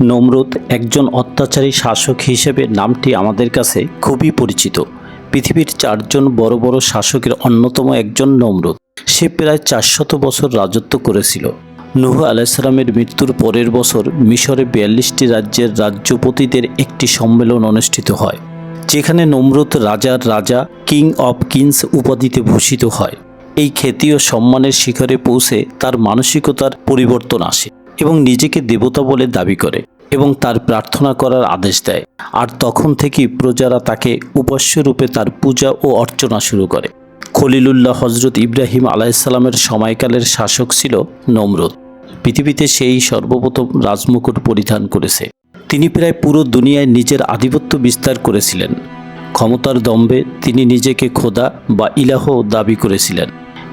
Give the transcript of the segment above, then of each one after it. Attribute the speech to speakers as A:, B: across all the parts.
A: নমরুদ একজন অত্যাচারী শাসক হিসেবে নামটি আমাদের কাছে খুবই পরিচিত। পৃথিবীর চারজন বড় বড় শাসকের অন্যতম একজন নমরুদ সে প্রায় চারশত বছর রাজত্ব করেছিল। নুহ আলাইসালামের মৃত্যুর পরের বছর মিশরে বিয়াল্লিশটি রাজ্যের রাজ্যপতিদের একটি সম্মেলন অনুষ্ঠিত হয়, যেখানে নমরুদ রাজার রাজা, কিং অব কিংস উপাধিতে ভূষিত হয়। এই খ্যাতি ও সম্মানের শিখরে পৌঁছে তার মানসিকতার পরিবর্তন আসে এবং নিজেকে দেবতা বলে দাবি করে। এবং তার প্রার্থনা করার আদেশ দেয়। আর তখন থেকেই প্রজারা তাকে উপাস্য রূপে তার পূজা ও অর্চনা শুরু করে। খলিলুল্লাহ হজরত ইব্রাহিম আলাইসাল্লামের সময়কালের শাসক ছিল নমরুদ। পৃথিবীতে সেই সর্বপ্রথম রাজমুকুট পরিধান করেছে। তিনি প্রায় পুরো দুনিয়ায় নিজের আধিপত্য বিস্তার করেছিলেন। ক্ষমতার দম্ভে তিনি নিজেকে খোদা বা ইলাহ দাবি করেছিলেন।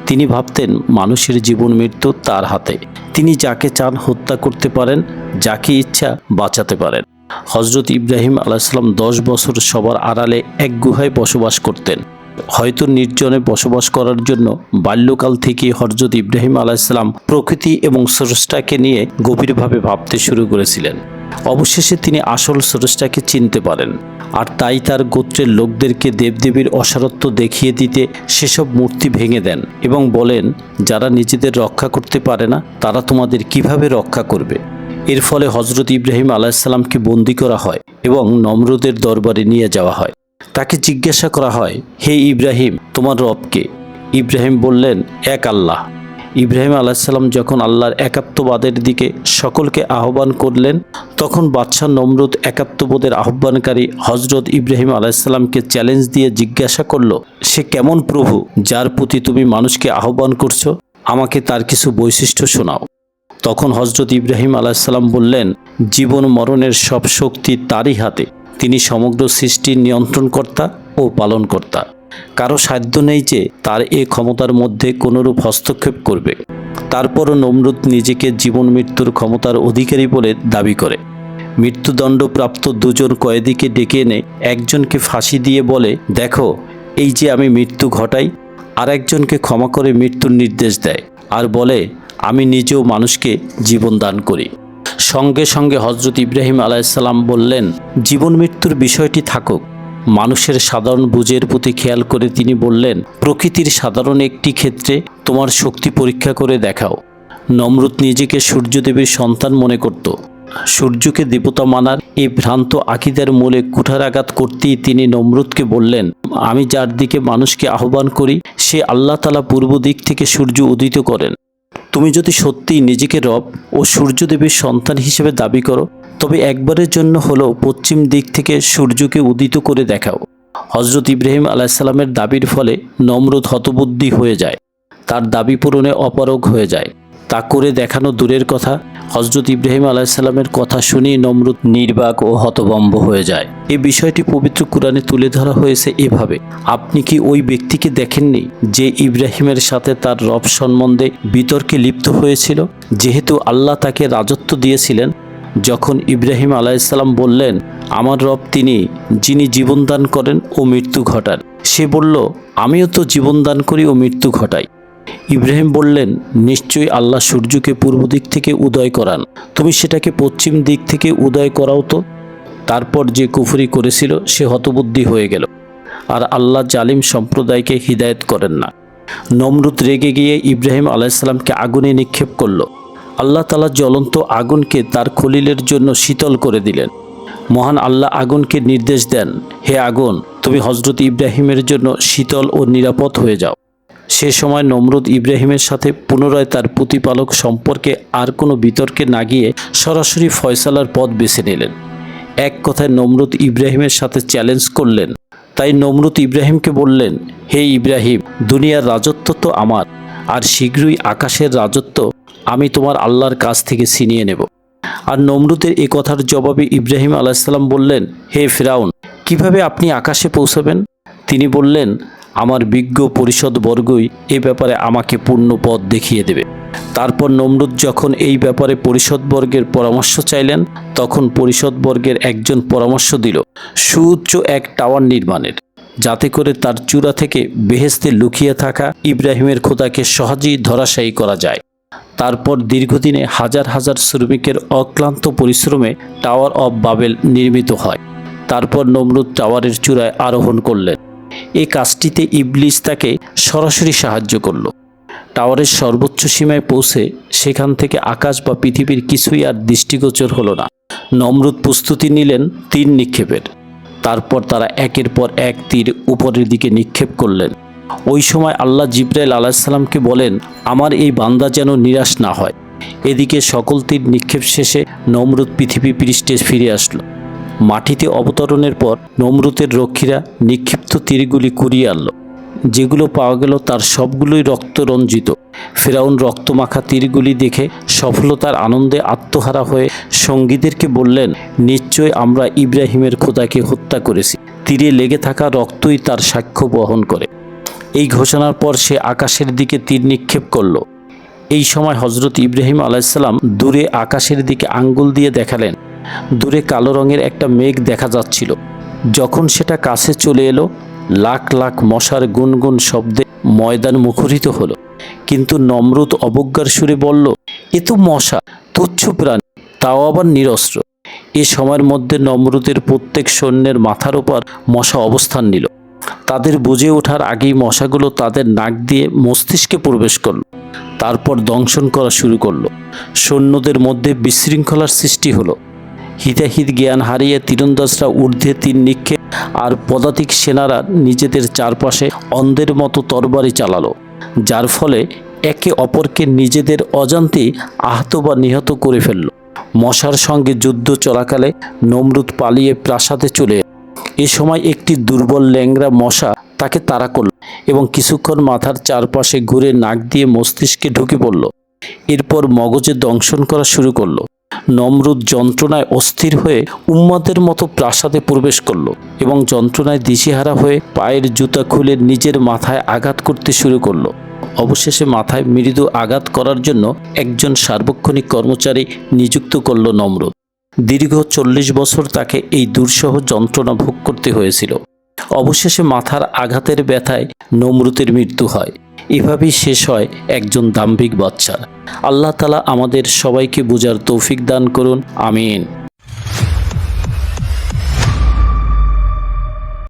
A: তিনি ভাবতেন মানুষের জীবন মৃত্যু তার হাতে। তিনি যাকে চান হত্যা করতে পারেন, যাকে ইচ্ছা বাঁচাতে পারেন। হজরত ইব্রাহিম আলাইসাল্লাম দশ বছর সবার আড়ালে এক গুহায় বসবাস করতেন। হয়তো নির্জনে বসবাস করার জন্য বাল্যকাল থেকেই হজরত ইব্রাহিম আলাইসাল্লাম প্রকৃতি এবং স্রষ্টাকে নিয়ে গভীরভাবে ভাবতে শুরু করেছিলেন। অবশেষে তিনি আসল স্রষ্টাকে চিনতে পারেন, আর তাই তার গোত্রের লোকদেরকে দেবদেবীর অসারত্ব দেখিয়ে দিতে সেসব মূর্তি ভেঙে দেন এবং বলেন, যারা নিজেদের রক্ষা করতে পারে না, তারা তোমাদের কীভাবে রক্ষা করবে? এর ফলে হজরত ইব্রাহিম আলাইসাল্লামকে বন্দি করা হয় এবং নম্রদের দরবারে নিয়ে যাওয়া হয়। তাকে জিজ্ঞাসা করা হয়, হে ইব্রাহিম, তোমার রবকে? ইব্রাহিম বললেন, এক আল্লাহ। ইব্রাহিম আলাইসাল্লাম যখন আল্লাহর একাত্মবাদের দিকে সকলকে আহ্বান করলেন, তখন বাদশাহ নমরুদ একাত্মবোধের আহ্বানকারী হজরত ইব্রাহিম আলাইসাল্লামকে চ্যালেঞ্জ দিয়ে জিজ্ঞাসা করল, সে কেমন প্রভু যার প্রতি তুমি মানুষকে আহ্বান করছ? আমাকে তার কিছু বৈশিষ্ট্য শোনাও। তখন হজরত ইব্রাহিম আলাইসাল্লাম বললেন, জীবন মরণের সব শক্তি তারই হাতে। তিনি সমগ্র সৃষ্টির নিয়ন্ত্রণকর্তা ও পালনকর্তা। কারও সাধ্য নেই যে তার এ ক্ষমতার মধ্যে কোনোরূপ হস্তক্ষেপ করবে। তারপরও নমরুদ নিজেকে জীবন মৃত্যুর ক্ষমতার অধিকারী বলে দাবি করে। মৃত্যুদণ্ডপ্রাপ্ত দুজন কয়েদিকে ডেকে এনে একজনকে ফাঁসি দিয়ে বলে, দেখো, এই যে আমি মৃত্যু ঘটাই আর একজনকে ক্ষমা করে মৃত্যুর নির্দেশ দেয় আর বলে, আমি নিজেও মানুষকে জীবন দান করি। সঙ্গে সঙ্গে হজরত ইব্রাহিম আলাইসাল্লাম বললেন, জীবন মৃত্যুর বিষয়টি থাকুক। মানুষের সাধারণ বুঝের প্রতি খেয়াল করে তিনি বললেন, প্রকৃতির সাধারণ একটি ক্ষেত্রে তোমার শক্তি পরীক্ষা করে দেখাও। নমরুদ নিজেকে সূর্যদেবের সন্তান মনে করত। সূর্যকে দেবতা মানার এই ভ্রান্ত আকিদের মূলে কুঠারাঘাত করতেই তিনি নমরুদকে বললেন, আমি যার দিকে মানুষকে আহ্বান করি, সে আল্লাহ তালা পূর্ব দিক থেকে সূর্য উদিত করেন। তুমি যদি সত্যিই নিজেকে রব ও সূর্যদেবীর সন্তান হিসেবে দাবি করো তবে একবারের জন্য হলেও পশ্চিম দিক থেকে সূর্যকে উদিত করে দেখাও। হজরত ইব্রাহিম আলাইসাল্লামের দাবির ফলে নমরুদ হতবুদ্ধি হয়ে যায়। তার দাবি পূরণে অপারগ হয়ে যায়। তা করে দেখানো দূরের কথা হজরত ইব্রাহিম আলাইসাল্লামের কথা শুনেই নমরুদ নির্বাক ও হতবম্ব হয়ে যায়। এ বিষয়টি পবিত্র কোরআনে তুলে ধরা হয়েছে এভাবে, আপনি কি ওই ব্যক্তিকে দেখেননি যে ইব্রাহিমের সাথে তার রব সম্বন্ধে বিতর্কে লিপ্ত হয়েছিল? যেহেতু আল্লাহ তাকে রাজত্ব দিয়েছিলেন যখন ইব্রাহিম আলাইসাল্লাম বললেন, আমার রব তিনি, যিনি জীবনদান করেন ও মৃত্যু ঘটান। সে বলল, আমিও তো জীবনদান করি ও মৃত্যু ঘটাই। ইব্রাহিম বললেন, নিশ্চয়ই আল্লাহ সূর্যকে পূর্ব দিক থেকে উদয় করান। তুমি সেটাকে পশ্চিম দিক থেকে উদয় করাও তো? তারপর যে কুফরি করেছিল, সে হতবুদ্ধি হয়ে গেল। আর আল্লাহ জালিম সম্প্রদায়কে হিদায়ত করেন না। নমরুদ রেগে গিয়ে ইব্রাহিম আলাইসাল্লামকে আগুনে নিক্ষেপ করল। আল্লাহ তালা জ্বলন্ত আগুনকে তার খলিলের জন্য শীতল করে দিলেন। মহান আল্লাহ আগুনকে নির্দেশ দেন, হে আগুন, তুমি হজরত ইব্রাহিমের জন্য শীতল ও নিরাপদ হয়ে যাও। সে সময় নমরুদ ইব্রাহিমের সাথে পুনরায় তার প্রতিপালক সম্পর্কে আর কোনো বিতর্কে না গিয়ে সরাসরি ফয়সালার পথ বেছে নিলেন। এক কথায় নমরুদ ইব্রাহিমের সাথে চ্যালেঞ্জ করলেন। তাই নমরুদ ইব্রাহিমকে বললেন, হে ইব্রাহিম, দুনিয়ার রাজত্ব তো আমার, আর শীঘ্রই আকাশের রাজত্ব আমি তোমার আল্লাহর কাছ থেকে ছিনিয়ে নেব। আর নমরুদের এ কথার জবাবে ইব্রাহিম আলাইসাল্লাম বললেন, হে ফিরাউন, কীভাবে আপনি আকাশে পৌঁছাবেন? তিনি বললেন, আমার বিজ্ঞ পরিষদ বর্গই এ ব্যাপারে আমাকে পূর্ণ পথ দেখিয়ে দেবে। তারপর নমরুদ যখন এই ব্যাপারে পরিষদবর্গের পরামর্শ চাইলেন, তখন পরিষদবর্গের একজন পরামর্শ দিল, সুউচ্চ এক টাওয়ার নির্মাণের, যাতে করে তার চূড়া থেকে বেহেস্তে লুকিয়ে থাকা ইব্রাহিমের খোদাকে সহজেই ধরাশায়ী করা যায়। তারপর দীর্ঘদিনে হাজার হাজার শ্রমিকের অক্লান্ত পরিশ্রমে টাওয়ার অব বাবেল নির্মিত হয়। তারপর নমরুদ টাওয়ারের চূড়ায় আরোহণ করলেন। এই কাজটিতে ইবলিস তাকে সরাসরি সাহায্য করল। টাওয়ারের সর্বোচ্চ সীমায় পৌঁছে সেখান থেকে আকাশ বা পৃথিবীর কিছুই আর দৃষ্টিগোচর হলো না। নমরুদ প্রস্তুতি নিলেন তীর নিক্ষেপের। তারপর তারা একের পর এক তীর উপরের দিকে নিক্ষেপ করলেন। ওই সময় আল্লাহ জিব্রাইল আলাহিসাল্লামকে বলেন, আমার এই বান্দা যেন নিরাশ না হয়। এদিকে সকল তীর নিক্ষেপ শেষে নমরুদ পৃথিবী পৃষ্ঠে ফিরে আসলো। মাটিতে অবতরণের পর নমরুদের রক্ষীরা নিক্ষিপ্ত তীরগুলি কুড়িয়ে আনলো। যেগুলো পাওয়া গেল তার সবগুলোই রক্তরঞ্জিত। ফেরাউন রক্তমাখা তীরগুলি দেখে সফলতার আনন্দে আত্মহারা হয়ে সঙ্গীদেরকে বললেন, নিশ্চয় আমরা ইব্রাহিমের খোদাকে হত্যা করেছি। তীরে লেগে থাকা রক্তই তার সাক্ষ্য বহন করে। এই ঘোষণার পর সে আকাশের দিকে তীর নিক্ষেপ করল। এই সময় হজরত ইব্রাহিম আলাইসাল্লাম দূরে আকাশের দিকে আঙ্গুল দিয়ে দেখালেন। দূরে কালো রঙের একটা মেঘ দেখা যাচ্ছিল। যখন সেটা কাছে চলে এলো, লাখ লাখ মশার গুনগুন শব্দে ময়দান মুখরিত হলো। কিন্তু নমরুদ অবজ্ঞার সুরে বলল, এ তো মশা, তুচ্ছ প্রাণী, তাও আবার নিরস্ত্র। এ সময়ের মধ্যে নমরুদের প্রত্যেক সৈন্যের মাথার ওপর মশা অবস্থান নিল। তাদের বুঝে ওঠার আগেই মশাগুলো তাদের নাক দিয়ে মস্তিষ্কে প্রবেশ করল। তারপর দংশন করা শুরু করল। সৈন্যদের মধ্যে বিশৃঙ্খলার সৃষ্টি হলো। হিতাহিত জ্ঞান হারিয়ে তীরন্দাজরা ঊর্ধ্বে তীর নিক্ষেপ আর পদাতিক সেনারা নিজেদের চারপাশে অন্ধের মতো তরবারি চালালো, যার ফলে একে অপরকে নিজেদের অজান্তে আহত বা নিহত করে ফেলল। মশার সঙ্গে যুদ্ধ চলাকালে নমরুদ পালিয়ে প্রাসাদে চলে। এ সময় একটি দুর্বল ল্যাংরা মশা তাকে তাড়া করল এবং কিছুক্ষণ মাথার চারপাশে ঘুরে নাক দিয়ে মস্তিষ্কে ঢুকে পড়ল। এরপর মগজে দংশন করা শুরু করল। নমরুদ যন্ত্রণায় অস্থির হয়ে উম্মাদের মতো প্রাসাদে প্রবেশ করল এবং যন্ত্রণায় দিশেহারা হয়ে পায়ের জুতা খুলে নিজের মাথায় আঘাত করতে শুরু করল। অবশেষে মাথায় মৃদু আঘাত করার জন্য একজন সার্বক্ষণিক কর্মচারী নিযুক্ত করল নমরুদ। দীর্ঘ চল্লিশ বছর তাকে এই দুঃসহ যন্ত্রণা ভোগ করতে হয়েছিল। অবশেষে মাথার আঘাতের ব্যথায় নমরুতের মৃত্যু হয়। এভাবেই শেষ হয় একজন দাম্ভিক বাচ্চার আল্লাহ তালা আমাদের সবাইকে বোঝার তৌফিক দান করুন, আমিন।